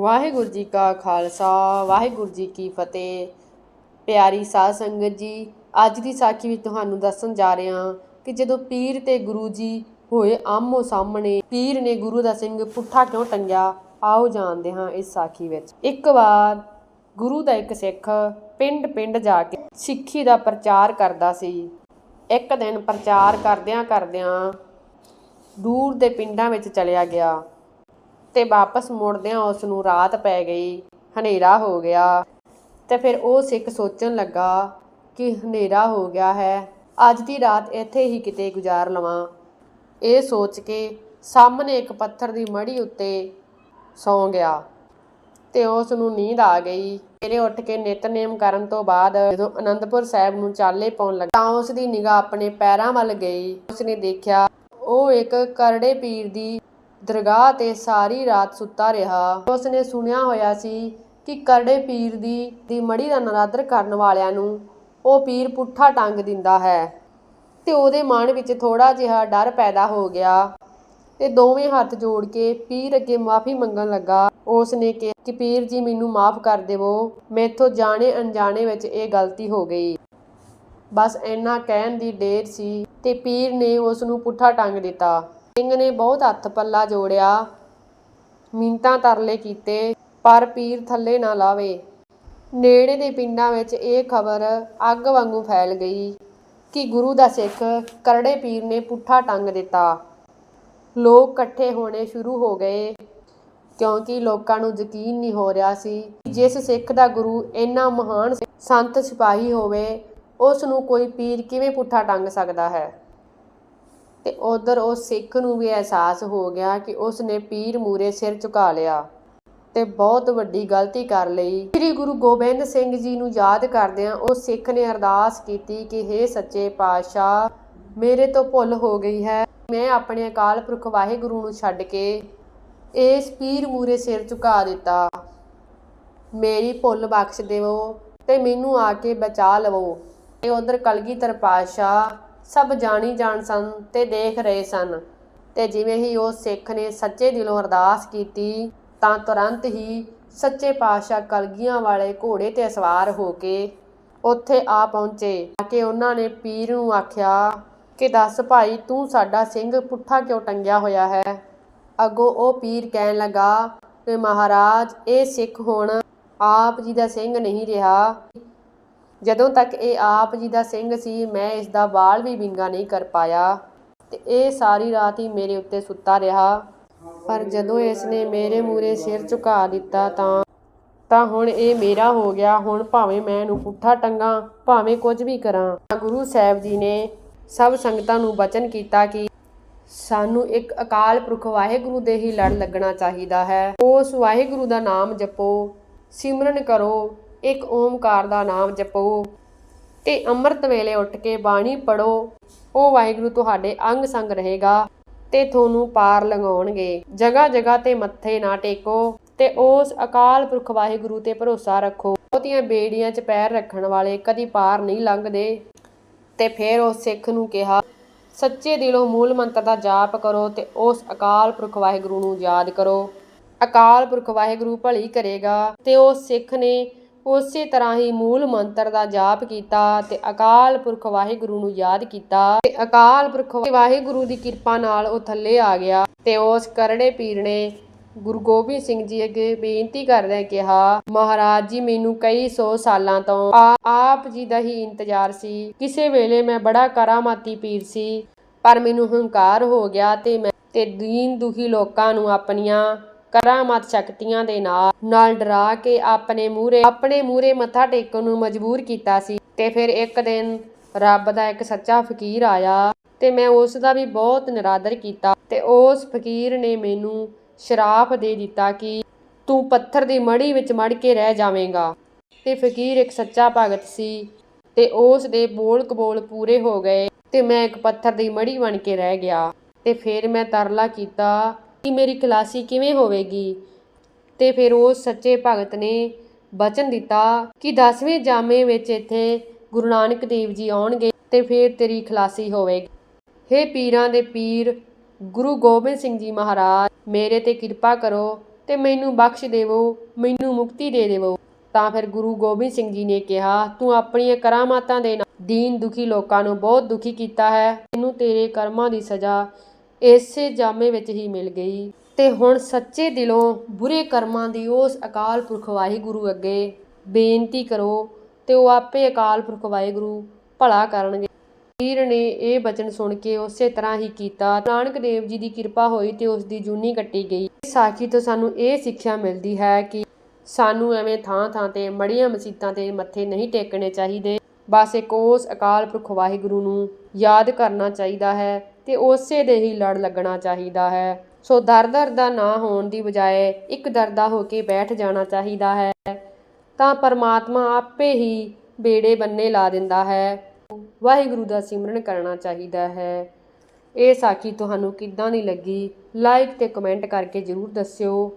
ਵਾਹਿਗੁਰੂ ਜੀ ਕਾ ਖਾਲਸਾ, ਵਾਹਿਗੁਰੂ ਜੀ ਕੀ ਫਤਿਹ। ਪਿਆਰੀ ਸਾਧ ਸੰਗਤ ਜੀ, ਅੱਜ ਦੀ ਸਾਖੀ ਵਿੱਚ ਤੁਹਾਨੂੰ ਦੱਸਣ ਜਾ ਰਹੇ ਹਾਂ ਕਿ ਜਦੋਂ ਪੀਰ ਤੇ ਗੁਰੂ ਜੀ ਹੋਏ ਆਮੋ ਸਾਹਮਣੇ, ਪੀਰ ਨੇ ਗੁਰੂ ਦਾ ਸਿੰਘ ਪੁੱਠਾ ਕਿਉਂ ਟੰਗਿਆ? ਆਓ ਜਾਣਦੇ ਹਾਂ ਇਸ ਸਾਖੀ ਵਿੱਚ। ਇੱਕ ਵਾਰ ਗੁਰੂ ਦਾ ਇੱਕ ਸਿੱਖ ਪਿੰਡ-ਪਿੰਡ ਜਾ ਕੇ ਸਿੱਖੀ ਦਾ ਪ੍ਰਚਾਰ ਕਰਦਾ ਸੀ। ਇੱਕ ਦਿਨ ਪ੍ਰਚਾਰ ਕਰਦਿਆਂ ਕਰਦਿਆਂ ਦੂਰ ਦੇ ਪਿੰਡਾਂ ਵਿੱਚ ਚਲਿਆ ਗਿਆ। ਤੇ ਵਾਪਸ ਮੁੜਦਿਆਂ ਉਸ ਨੂੰ ਰਾਤ ਪੈ ਗਈ, ਹਨੇਰਾ ਹੋ ਗਿਆ। ਤੇ ਫਿਰ ਉਹ ਸਿੱਖ ਸੋਚਣ ਲੱਗਾ ਕਿ ਹਨੇਰਾ ਹੋ ਗਿਆ ਹੈ, ਅੱਜ ਦੀ ਰਾਤ ਇੱਥੇ ਹੀ ਕਿਤੇ ਗੁਜ਼ਾਰ ਲਵਾਂ। ਇਹ ਸੋਚ ਕੇ ਸਾਹਮਣੇ ਇੱਕ ਪੱਥਰ ਦੀ ਮੜੀ ਉੱਤੇ ਸੌਂ ਗਿਆ ਤੇ ਉਸ ਨੂੰ ਨੀਂਦ ਆ ਗਈ। ਸਵੇਰੇ ਉੱਠ ਕੇ ਨਿਤਨੇਮ ਕਰਨ ਤੋਂ ਬਾਅਦ ਜਦੋਂ ਅਨੰਦਪੁਰ ਸਾਹਿਬ ਨੂੰ ਚਾਲੇ ਪਾਉਣ ਲੱਗਾ ਤਾਂ ਉਸ ਦੀ ਨਿਗਾਹ ਆਪਣੇ ਪੈਰਾਂ ਵੱਲ ਗਈ। ਉਸਨੇ ਦੇਖਿਆ, ਉਹ ਇੱਕ ਕਰੜੇ ਪੀਰ ਦੀ ਦਰਗਾਹ ਤੇ ਸਾਰੀ ਰਾਤ ਸੁੱਤਾ ਰਿਹਾ। ਉਸਨੇ ਸੁਣਿਆ ਹੋਇਆ ਸੀ ਕਿ ਕਰੜੇ ਪੀਰ ਦੀ ਦੀ ਮੜੀ ਦਾ ਨਰਾਦਰ ਕਰਨ ਵਾਲਿਆਂ ਨੂੰ ਉਹ ਪੀਰ ਪੁੱਠਾ ਟੰਗ ਦਿੰਦਾ ਹੈ ਤੇ ਉਹਦੇ ਮਨ ਵਿੱਚ ਥੋੜਾ ਜਿਹਾ ਡਰ ਪੈਦਾ ਹੋ ਗਿਆ ਤੇ ਦੋਵੇਂ ਹੱਥ ਜੋੜ ਕੇ ਪੀਰ ਅੱਗੇ ਮਾਫੀ ਮੰਗਣ ਲੱਗਾ। ਉਸ ਨੇ ਕਿਹਾ ਕਿ ਪੀਰ ਜੀ ਮੈਨੂੰ ਮਾਫ ਕਰ ਦੇਵੋ, ਮੈਥੋਂ ਜਾਣੇ ਅਣਜਾਣੇ ਵਿੱਚ ਇਹ ਗਲਤੀ ਹੋ ਗਈ। ਬਸ ਇੰਨਾ ਕਹਿਣ ਦੀ ਡੇਰ ਸੀ ਤੇ ਪੀਰ ਨੇ ਉਸ ਨੂੰ ਪੁੱਠਾ ਟੰਗ ਦਿੱਤਾ। ਸਿੰਘ ਨੇ ਬਹੁਤ ਹੱਥ ਪੱਲਾ ਜੋੜਿਆ। ਮਿੰਤਾਂ ਤਰਲੇ ਕੀਤੇ, ਪਰ ਪੀਰ ਥੱਲੇ ਨਾ ਲਾਵੇ। ਨੇੜੇ ਦੇ ਪਿੰਡਾਂ ਵਿੱਚ ਇਹ ਖਬਰ ਅੱਗ ਵਾਂਗੂ ਫੈਲ ਗਈ ਕਿ ਗੁਰੂ ਦਾ ਸਿੱਖ ਕਰੜੇ ਪੀਰ ਨੇ ਪੁੱਠਾ ਟੰਗ ਦਿੱਤਾ। ਲੋਕ ਇਕੱਠੇ ਹੋਣੇ ਸ਼ੁਰੂ ਹੋ ਗਏ, ਕਿਉਂਕਿ ਲੋਕਾਂ ਨੂੰ ਯਕੀਨ ਨਹੀਂ ਹੋ ਰਿਹਾ ਸੀ ਕਿ ਜਿਸ ਸਿੱਖ ਦਾ ਗੁਰੂ ਇੰਨਾ ਮਹਾਨ ਸੰਤ ਸਿਪਾਹੀ ਹੋਵੇ, ਉਸ ਨੂੰ ਕੋਈ ਪੀਰ ਕਿਵੇਂ ਪੁੱਠਾ ਟੰਗ ਸਕਦਾ ਹੈ। ਤੇ ਉਧਰ ਉਹ ਸਿੱਖ ਨੂੰ ਵੀ ਅਹਿਸਾਸ ਹੋ ਗਿਆ ਕਿ ਉਸ ਨੇ ਪੀਰ ਮੂਰੇ ਸਿਰ ਝੁਕਾ ਲਿਆ ਤੇ ਬਹੁਤ ਵੱਡੀ ਗਲਤੀ ਕਰ ਲਈ। ਸ੍ਰੀ ਗੁਰੂ ਗੋਬਿੰਦ ਸਿੰਘ ਜੀ ਨੂੰ ਯਾਦ ਕਰਦਿਆਂ ਉਹ ਸਿੱਖ ਨੇ ਅਰਦਾਸ ਕੀਤੀ ਕਿ हे ਸੱਚੇ ਪਾਤਸ਼ਾਹ, ਮੇਰੇ ਤੋਂ ਭੁੱਲ ਹੋ ਗਈ ਹੈ। ਮੈਂ ਆਪਣੇ ਅਕਾਲ ਪੁਰਖ ਵਾਹਿਗੁਰੂ ਨੂੰ ਛੱਡ ਕੇ ਇਸ ਪੀਰ ਮੂਰੇ ਸਿਰ ਝੁਕਾ ਦਿੱਤਾ। ਮੇਰੀ ਭੁੱਲ ਬਖਸ਼ ਦੇਵੋ ਤੇ ਮੈਨੂੰ ਆ ਕੇ ਬਚਾ ਲਵੋ। ਤੇ ਉਧਰ ਕਲਗੀਧਰ ਪਾਤਸ਼ਾਹ ਸਭ ਜਾਣੀ ਜਾਣ ਸਨ ਤੇ ਦੇਖ ਰਹੇ ਸਨ। ਤੇ ਜਿਵੇਂ ਹੀ ਉਹ ਸਿੱਖ ਨੇ ਸੱਚੇ ਦਿਲੋਂ ਅਰਦਾਸ ਕੀਤੀ, ਤਾਂ ਤੁਰੰਤ ਹੀ ਸੱਚੇ ਪਾਤਸ਼ਾਹ ਕਲਗੀਆਂ ਵਾਲੇ ਘੋੜੇ ਤੇ ਸਵਾਰ ਹੋ ਕੇ ਉੱਥੇ ਆ ਪਹੁੰਚੇ। ਆ ਕੇ ਉਹਨਾਂ ਨੇ ਪੀਰ ਨੂੰ ਆਖਿਆ ਕਿ ਦੱਸ ਭਾਈ, ਤੂੰ ਸਾਡਾ ਸਿੰਘ ਪੁੱਠਾ ਕਿਉਂ ਟੰਗਿਆ ਹੋਇਆ ਹੈ? ਅੱਗੋਂ ਉਹ ਪੀਰ ਕਹਿਣ ਲੱਗਾ ਕਿ ਮਹਾਰਾਜ, ਇਹ ਸਿੱਖ ਹੁਣ ਆਪ ਜੀ ਦਾ ਸਿੰਘ ਨਹੀਂ ਰਿਹਾ। ਜਦੋਂ ਤੱਕ ਇਹ ਆਪ ਜੀ ਦਾ ਸਿੰਘ ਸੀ, ਮੈਂ ਇਸ ਦਾ ਵਾਲ ਵੀ ਵਿੰਗਾ ਨਹੀਂ ਕਰ ਪਾਇਆ ਤੇ ਇਹ ਸਾਰੀ ਰਾਤ ਹੀ ਮੇਰੇ ਉੱਤੇ ਸੁੱਤਾ ਰਿਹਾ। ਪਰ ਜਦੋਂ ਇਸ ਨੇ ਮੇਰੇ ਮੂਰੇ ਸਿਰ ਝੁਕਾ ਦਿੱਤਾ ਤਾਂ ਤਾਂ ਹੁਣ ਇਹ ਮੇਰਾ ਹੋ ਗਿਆ। ਹੁਣ ਭਾਵੇਂ ਮੈਂ ਇਹਨੂੰ ਪੁੱਠਾ ਟੰਗਾ, ਭਾਵੇਂ ਕੁਝ ਵੀ ਕਰਾਂ ਗੁਰੂ ਸਾਹਿਬ ਜੀ ਨੇ ਸਭ ਸੰਗਤਾਂ ਨੂੰ ਬਚਨ ਕੀਤਾ ਕਿ ਸਾਨੂੰ ਇੱਕ ਅਕਾਲ ਪੁਰਖ ਵਾਹਿਗੁਰੂ ਦੇ ਹੀ ਲੜ ਲੱਗਣਾ ਚਾਹੀਦਾ ਹੈ। ਉਸ ਵਾਹਿਗੁਰੂ ਦਾ ਨਾਮ ਜਪੋ, ਸਿਮਰਨ ਕਰੋ ਇੱਕ ਓਮਕਾਰ ਦਾ ਨਾਮ ਜਪੋ। ਤੇ ਅੰਮ੍ਰਿਤ ਵੇਲੇ ਉੱਠ ਕੇ ਬਾਣੀ ਪੜੋ ਉਹ ਵਾਹਿਗੁਰੂ ਤੁਹਾਡੇ ਅੰਗ ਸੰਗ ਰਹੇਗਾ ਤੇ ਤੁਹਾਨੂੰ ਪਾਰ ਲੰਘਾਉਣਗੇ। ਜਗ੍ਹਾ ਜਗ੍ਹਾ ਤੇ ਮੱਥੇ ਨਾ ਟੇਕੋ ਤੇ ਉਸ ਅਕਾਲ ਪੁਰਖ ਵਾਹਿਗੁਰੂ ਤੇ ਭਰੋਸਾ ਰੱਖੋ। ਬਹੁਤੀਆਂ ਬੇੜੀਆਂ 'ਚ ਪੈਰ ਰੱਖਣ ਵਾਲੇ ਕਦੀ ਪਾਰ ਨਹੀਂ ਲੰਘਦੇ। ਤੇ ਫਿਰ ਉਸ ਸਿੱਖ ਨੂੰ ਕਿਹਾ, ਸੱਚੇ ਦਿਲੋਂ ਮੂਲ ਮੰਤਰ ਦਾ ਜਾਪ ਕਰੋ ਤੇ ਉਸ ਅਕਾਲ ਪੁਰਖ ਵਾਹਿਗੁਰੂ ਨੂੰ ਯਾਦ ਕਰੋ। ਅਕਾਲ ਪੁਰਖ ਵਾਹਿਗੁਰੂ ਭਲੀ ਕਰੇਗਾ ਤੇ ਉਸ ਸਿੱਖ ਨੇ ਉਸੇ ਤਰ੍ਹਾਂ ਹੀ ਮੂਲ ਮੰਤਰ ਦਾ ਜਾਪ ਕੀਤਾ ਤੇ ਅਕਾਲ ਪੁਰਖ ਵਾਹਿਗੁਰੂ ਨੂੰ ਯਾਦ ਕੀਤਾ। ਤੇ ਅਕਾਲ ਪੁਰਖ ਵਾਹਿਗੁਰੂ ਦੀ ਕਿਰਪਾ ਨਾਲ ਉਹ ਥੱਲੇ ਆ ਗਿਆ ਤੇ ਉਸ ਕਰੜੇ ਪੀਰ ਨੇ ਗੁਰੂ ਗੋਬਿੰਦ ਸਿੰਘ ਜੀ ਅੱਗੇ ਬੇਨਤੀ ਕਰਦਿਆਂ ਕਿਹਾ, ਮਹਾਰਾਜ ਜੀ, ਮੈਨੂੰ ਕਈ ਸੌ ਸਾਲਾਂ ਤੋਂ ਆਪ ਜੀ ਦਾ ਹੀ ਇੰਤਜ਼ਾਰ ਸੀ। ਕਿਸੇ ਵੇਲੇ ਮੈਂ ਬੜਾ ਕਰਾਮਾਤੀ ਪੀਰ ਸੀ, ਪਰ ਮੈਨੂੰ ਹੰਕਾਰ ਹੋ ਗਿਆ ਤੇ ਮੈਂ, ਤੇ ਦੀਨ ਦੁਖੀ ਲੋਕਾਂ ਨੂੰ ਆਪਣੀਆਂ ਕਰਾਮਾਤ ਸ਼ਕਤੀਆਂ ਦੇ ਨਾਲ। ਨਾਲ ਡਰਾ ਕੇ ਆਪਣੇ ਮੂਹਰੇ ਆਪਣੇ ਮੂਹਰੇ ਮੱਥਾ ਟੇਕਣ ਨੂੰ ਮਜਬੂਰ ਕੀਤਾ ਸੀ ਤੇ ਫਿਰ ਇੱਕ ਦਿਨ ਰੱਬ ਦਾ ਇੱਕ ਸੱਚਾ ਫਕੀਰ ਆਇਆ ਤੇ ਮੈਂ ਉਸ ਦਾ ਵੀ ਬਹੁਤ ਨਿਰਾਦਰ ਕੀਤਾ ਤੇ ਉਸ ਫਕੀਰ ਨੇ ਮੈਨੂੰ ਸ਼ਰਾਪ ਦੇ ਦਿੱਤਾ ਕਿ ਤੂੰ ਪੱਥਰ ਦੀ ਮੜੀ ਵਿੱਚ ਮੜ ਕੇ ਰਹਿ ਜਾਵੇਂਗਾ। ਤੇ ਫਕੀਰ ਇੱਕ ਸੱਚਾ ਭਗਤ ਸੀ ਤੇ ਉਸ ਦੇ ਬੋਲ ਕਬੋਲ ਪੂਰੇ ਹੋ ਗਏ ਤੇ ਮੈਂ ਇੱਕ ਪੱਥਰ ਦੀ ਮੜੀ ਬਣ ਕੇ ਰਹਿ ਗਿਆ ਤੇ ਫਿਰ ਮੈਂ ਤਰਲਾ ਕੀਤਾ ਕਿ ਮੇਰੀ ਖਲਾਸੀ ਕਿਵੇਂ ਹੋਵੇਗੀ? ਤੇ ਫਿਰ ਉਹ ਸੱਚੇ ਭਗਤ ਨੇ ਬਚਨ ਦਿੱਤਾ ਕਿ 10ਵੇਂ ਜਾਮੇ ਵਿੱਚ ਇੱਥੇ ਗੁਰੂ ਨਾਨਕ ਦੇਵ ਜੀ ਆਉਣਗੇ ਤੇ ਫਿਰ ਤੇਰੀ ਖਲਾਸੀ ਹੋਵੇਗੀ। ਹੇ ਪੀਰਾਂ ਦੇ ਪੀਰ, ਗੁਰੂ ਗੋਬਿੰਦ ਸਿੰਘ ਜੀ ਮਹਾਰਾਜ, ਮੇਰੇ ਤੇ ਕਿਰਪਾ ਕਰੋ ਤੇ ਮੈਨੂੰ ਬਖਸ਼ ਦੇਵੋ, ਮੈਨੂੰ ਮੁਕਤੀ ਦੇ ਦੇਵੋ। ਤਾਂ ਫਿਰ ਗੁਰੂ ਗੋਬਿੰਦ ਸਿੰਘ ਜੀ ਨੇ ਕਿਹਾ, ਤੂੰ ਆਪਣੀਆਂ ਕਰਾਮਾਤਾਂ ਦੇ ਨਾਲ ਦੀਨ ਦੁਖੀ ਲੋਕਾਂ ਨੂੰ ਬਹੁਤ ਦੁਖੀ ਕੀਤਾ ਹੈ। ਤੈਨੂੰ ਤੇਰੇ ਕਰਮਾਂ ਦੀ ਸਜ਼ਾ ਇਸੇ ਜਾਮੇ ਵਿੱਚ ਹੀ ਮਿਲ ਗਈ। ਤੇ ਹੁਣ ਸੱਚੇ ਦਿਲੋਂ ਬੁਰੇ ਕਰਮਾਂ ਦੀ ਉਸ ਅਕਾਲ ਪੁਰਖ ਵਾਹਿਗੁਰੂ ਅੱਗੇ ਬੇਨਤੀ ਕਰੋ ਤੇ ਉਹ ਆਪੇ ਅਕਾਲ ਪੁਰਖ ਵਾਹਿਗੁਰੂ ਭਲਾ ਕਰਨਗੇ। ਵੀਰ ਨੇ ਇਹ ਬਚਨ ਸੁਣ ਕੇ ਉਸੇ ਤਰ੍ਹਾਂ ਹੀ ਕੀਤਾ। ਨਾਨਕ ਦੇਵ ਜੀ ਦੀ ਕਿਰਪਾ ਹੋਈ ਤੇ ਉਸ ਦੀ ਜੂਨੀ ਕੱਟੀ ਗਈ। ਇਸ ਸਾਖੀ ਤੋਂ ਸਾਨੂੰ ਇਹ ਸਿੱਖਿਆ ਮਿਲਦੀ ਹੈ ਕਿ ਸਾਨੂੰ ਐਵੇਂ ਥਾਂ ਥਾਂ ਤੇ ਮੜੀਆਂ ਮਸੀਤਾਂ ਤੇ ਮੱਥੇ ਨਹੀਂ ਟੇਕਣੇ ਚਾਹੀਦੇ। ਬਸ ਇੱਕ ਉਸ ਅਕਾਲ ਪੁਰਖ ਵਾਹਿਗੁਰੂ ਨੂੰ ਯਾਦ ਕਰਨਾ ਚਾਹੀਦਾ ਹੈ ਤੇ ਉਸੇ ਦੇ ਹੀ ਲੜ ਲੱਗਣਾ ਚਾਹੀਦਾ ਹੈ। ਸੋ ਦਰ ਦਰ ਦਾ ਨਾ ਹੋਣ ਦੀ ਬਜਾਏ ਇੱਕ ਦਰਦਾ ਹੋ ਕੇ ਬੈਠ ਜਾਣਾ ਚਾਹੀਦਾ ਹੈ। ਤਾਂ ਪਰਮਾਤਮਾ ਆਪੇ ਹੀ ਬੇੜੇ ਬੰਨੇ ਲਾ ਦਿੰਦਾ ਹੈ। ਵਾਹਿਗੁਰੂ ਦਾ ਸਿਮਰਨ ਕਰਨਾ ਚਾਹੀਦਾ ਹੈ। ਇਹ ਸਾਖੀ ਤੁਹਾਨੂੰ ਕਿੱਦਾਂ ਦੀ ਲੱਗੀ? ਲਾਈਕ ਤੇ ਕਮੈਂਟ ਕਰਕੇ ਜਰੂਰ ਦੱਸਿਓ।